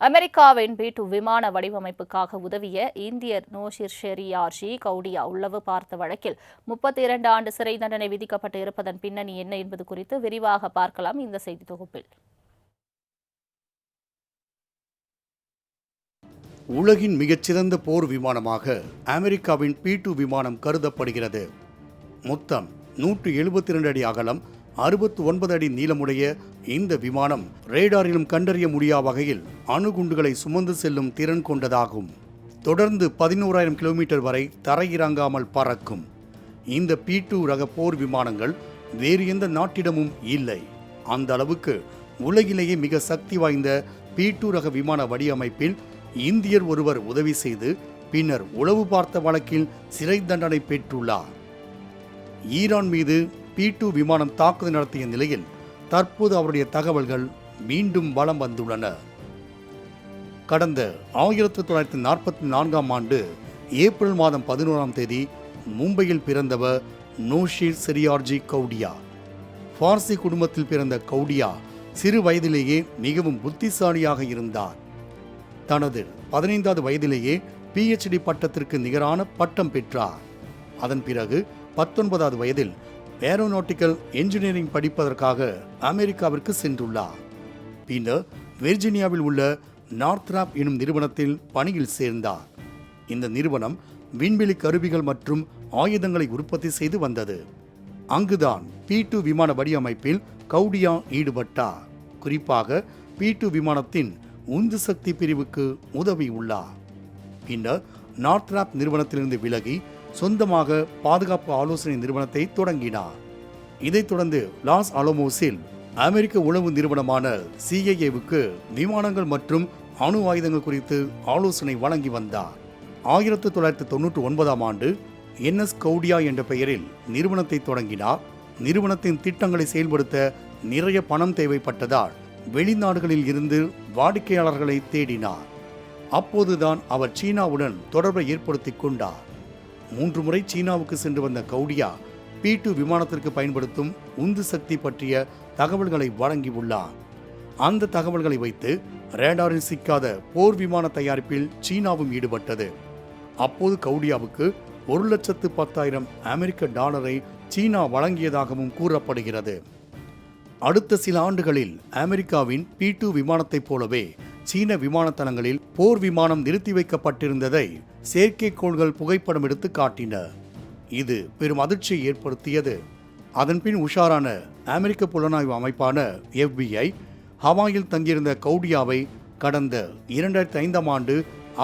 அமெரிக்காவின் B two விமான வடிவமைப்புக்காக உதவிய இந்தியர் நோஷிர் ஷெரியார்ஜி கவுடியா உள்ளவு பார்த்த வழக்கில் முப்பத்தி இரண்டு ஆண்டு சிறை தண்டனை விதிக்கப்பட்டு இருப்பதன் பின்னணி என்ன என்பது குறித்து விரிவாக பார்க்கலாம் இந்த செய்தி தொகுப்பில். உலகின் மிகச்சிறந்த போர் விமானமாக அமெரிக்காவின் பி டூ விமானம் கருதப்படுகிறது. மொத்தம் நூற்று எழுபத்தி ரெண்டு அடி அகலம் அறுபத்தி ஒன்பது அடி நீளமுடைய இந்த விமானம் ரேடாரிலும் கண்டறிய முடியா வகையில் அணுகுண்டுகளை சுமந்து செல்லும் திறன் கொண்டதாகும். தொடர்ந்து பதினோராயிரம் கிலோமீட்டர் வரை தரையிறங்காமல் பறக்கும். இந்த பி டூ ரக போர் விமானங்கள் வேறு எந்த நாட்டிடமும் இல்லை. அந்த அளவுக்கு உலகிலேயே மிக சக்தி வாய்ந்த பி டூ ரக விமான வடிவமைப்பில் இந்தியர் ஒருவர் உதவி செய்து பின்னர் உளவு பார்த்த வழக்கில் சிறை தண்டனை பெற்றுள்ளார். ஈரான் மீது பி டூ விமானம் தாக்குதல் நடத்திய நிலையில் தற்போது அவருடைய தகவல்கள் மீண்டும் வலம் வந்துள்ளன. கடந்த ஆயிரத்தி தொள்ளாயிரத்தி நாற்பத்தி நான்காம் ஆண்டு ஏப்ரல் மாதம் பதினோராம் தேதி மும்பையில் பிறந்தவர் நோஷீர் செரியார்ஜி கவுடியா பார்சி குடும்பத்தில் பிறந்த கவுடியா சிறு வயதிலேயே மிகவும் புத்திசாலியாக இருந்தார். தனது பதினைந்தாவது வயதிலேயே பிஹெச்டி பட்டத்திற்கு நிகரான பட்டம் பெற்றார். அதன் பிறகு பத்தொன்பதாவது வயதில் ஏரோநாட்டிக்கல் என்ஜினியரிங் படிப்பதற்காக அமெரிக்காவிற்கு சென்றுள்ளார். பின்னர் வெர்ஜீனியாவில் உள்ள நார்த்ராப் எனும் நிறுவனத்தில் பணியில் சேர்ந்தார். இந்த நிறுவனம் விண்வெளி கருவிகள் மற்றும் ஆயுதங்களை உற்பத்தி செய்து வந்தது. அங்குதான் பி டூ விமான வடிவமைப்பில் கவுடியா ஈடுபட்டார். குறிப்பாக பி டூ விமானத்தின் உந்து சக்தி பிரிவுக்கு உதவி உள்ளார். பின்னர் நார்த்ராப் நிறுவனத்திலிருந்து விலகி சொந்தமாக பாதுகாப்பு ஆலோசனை நிறுவனத்தை தொடங்கினார். இதைத் தொடர்ந்து லாஸ் அலமோஸில் அமெரிக்க உளவு நிறுவனமான சிஐஏவுக்கு விமானங்கள் மற்றும் அணு ஆயுதங்கள் குறித்து ஆலோசனை வழங்கி வந்தார். ஆயிரத்தி தொள்ளாயிரத்தி தொண்ணூற்றி ஒன்பதாம் ஆண்டு என்எஸ் கவுடியா என்ற பெயரில் நிறுவனத்தை தொடங்கினார். நிறுவனத்தின் திட்டங்களை செயல்படுத்த நிறைய பணம் தேவைப்பட்டதால் வெளிநாடுகளில் இருந்து வாடிக்கையாளர்களை தேடினார். அப்போதுதான் அவர் சீனாவுடன் தொடர்பை ஏற்படுத்திக் கொண்டார் மூன்று முறை சீனாவுக்கு சென்று வந்த கவுடியா பி டூ விமானத்திற்கு பயன்படுத்தும் உந்து சக்தி பற்றிய தகவல்களை வழங்கியுள்ளார். அந்த தகவல்களை வைத்து ரேடாரில் சிக்காத போர் விமான தயாரிப்பில் சீனாவும் ஈடுபட்டது. அப்போது கவுடியாவுக்கு ஒரு லட்சத்து பத்தாயிரம் அமெரிக்க டாலரை சீனா வழங்கியதாகவும் கூறப்படுகிறது. அடுத்த சில ஆண்டுகளில் அமெரிக்காவின் பி டூ விமானத்தைப் போலவே சீன விமான தளங்களில் போர் விமானம் நிறுத்தி வைக்கப்பட்டிருந்ததை செயற்கைக்கோள்கள் புகைப்படம் எடுத்து காட்டின. இது பெரும் அதிர்ச்சியை ஏற்படுத்தியது. அதன்பின் உஷாரான அமெரிக்க புலனாய்வு அமைப்பான எஃபிஐ ஹவாயில் தங்கியிருந்த கவுடியாவை கடந்த இரண்டாயிரத்தி ஐந்தாம் ஆண்டு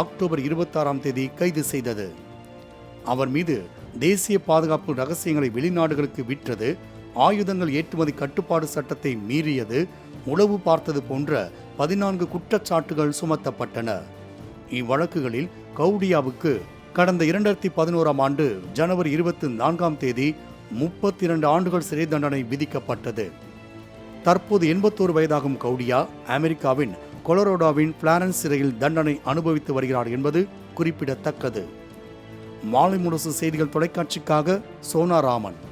அக்டோபர் இருபத்தாறாம் தேதி கைது செய்தது. அவர் மீது தேசிய பாதுகாப்பு ரகசியங்களை வெளிநாடுகளுக்கு விற்றது ஆயுதங்கள் ஏற்றுமதி கட்டுப்பாடு சட்டத்தை மீறியது உளவு பார்த்தது போன்ற பதினான்கு குற்றச்சாட்டுகள் சுமத்தப்பட்டன. இவ்வழக்குகளில் கவுடியாவுக்கு கடந்த இரண்டாயிரத்தி பதினோராம் ஆண்டு ஜனவரி இருபத்தி நான்காம் தேதி முப்பத்தி இரண்டு ஆண்டுகள் சிறை தண்டனை விதிக்கப்பட்டது. தற்போது எண்பத்தோரு வயதாகும் கவுடியா அமெரிக்காவின் கொலரோடாவின் பிளாரன்ஸ் சிறையில் தண்டனை அனுபவித்து வருகிறார் என்பது குறிப்பிடத்தக்கது. மாலை முரசு செய்திகள் தொலைக்காட்சிக்காக சோனா ராமன்